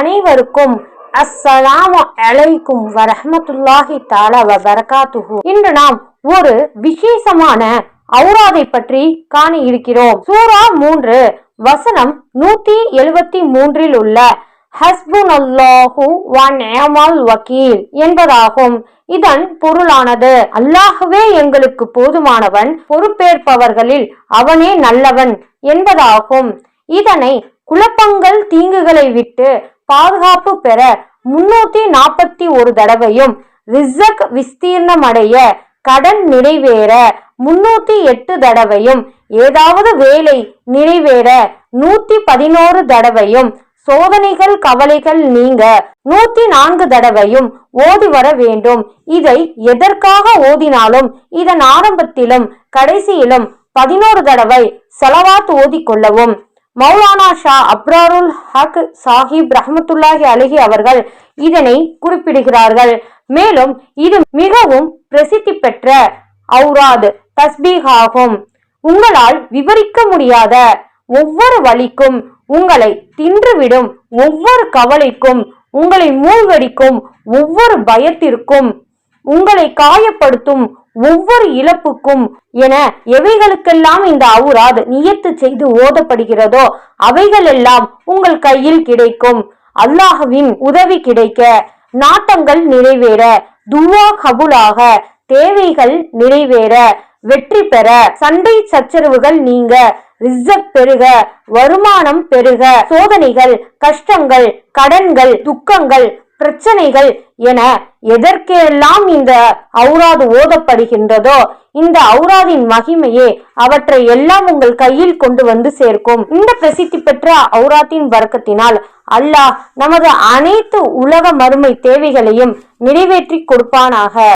அனைவருக்கும் அஸ்ஸலாமு அலைக்கும் வரஹ்மத்துல்லாஹி தாலா வரகாத்துஹு இன்று நாம் ஒரு விசேஷமான அவுராதை பற்றி காண இருக்கிறோம் சூரா மூன்று வசனம் நூத்தி எழுவத்தி மூன்றில் உள்ள ஹஸ்புன் அல்லாஹு நிஅமல் வக்கீல் என்பதாகும். இதன் பொருளானது அல்லாஹுவே எங்களுக்கு போதுமானவன் பொறுப்பேற்பவர்களில் அவனே நல்லவன் என்பதாகும். இதனை குழப்பங்கள் தீங்குகளை விட்டு பாதுகாப்பு பெற முன்னூத்தி நாற்பத்தி ஒரு தடவையும் ரிசக் விஸ்தீர்ணமடைய கடன் நிறைவேற முன்னூத்தி எட்டு தடவையும் ஏதாவது வேலை நிறைவேற நூத்தி பதினோரு தடவையும் சோதனைகள் கவலைகள் நீங்க நூத்தி நான்கு தடவையும் ஓதி வர வேண்டும். இதை எதற்காக ஓதினாலும் இதன் ஆரம்பத்திலும் கடைசியிலும் பதினோரு தடவை செலவாத் ஓதிக்கொள்ளவும். மௌலானா ஷா அப்ராருல் ஹக் சாஹிப் ரஹமத்துல்லாஹி அலஹி அவர்கள் இதனை குறிப்பிடுகிறார்கள். மேலும் இது மிகவும் பிரசித்தி பெற்ற அவுராத் தஸ்பீக் ஆகும் உங்களால் விவரிக்க முடியாத ஒவ்வொரு வழிக்கும் உங்களை தின்றுவிடும் ஒவ்வொரு கவலைக்கும் உங்களை மூழ்கடிக்கும் ஒவ்வொரு பயத்திற்கும் உங்களை காயப்படுத்தும் ஒவ்வொரு இழப்புக்கும் என எவைகளுக்கெல்லாம் இந்த அவுராத் நியத்து செய்து ஓதப்படுகிறதோ அவைகளெல்லாம் உங்கள் கையில் கிடைக்கும். அல்லாஹுவின் உதவி கிடைக்க நாட்டங்கள் நிறைவேற துவா கபுலாக தேவைகள் நிறைவேற வெற்றி பெற சண்டை சச்சரவுகள் நீங்க ரிசக் பெருக வருமானம் பெருக சோதனைகள் கஷ்டங்கள் கடன்கள் துக்கங்கள் பிரச்சனைகள் என எதற்கெல்லாம் இந்த அவுராது ஓதப்படுகின்றதோ இந்த அவுராதின் மகிமையே அவற்றை எல்லாம் உங்கள் கையில் கொண்டு வந்து சேர்க்கும். இந்த பிரசித்தி பெற்ற அவுராத்தின் வர்க்கத்தினால் அல்லாஹ் நமது அனைத்து உலக மறுமை தேவைகளையும் நிறைவேற்றி கொடுப்பானாக.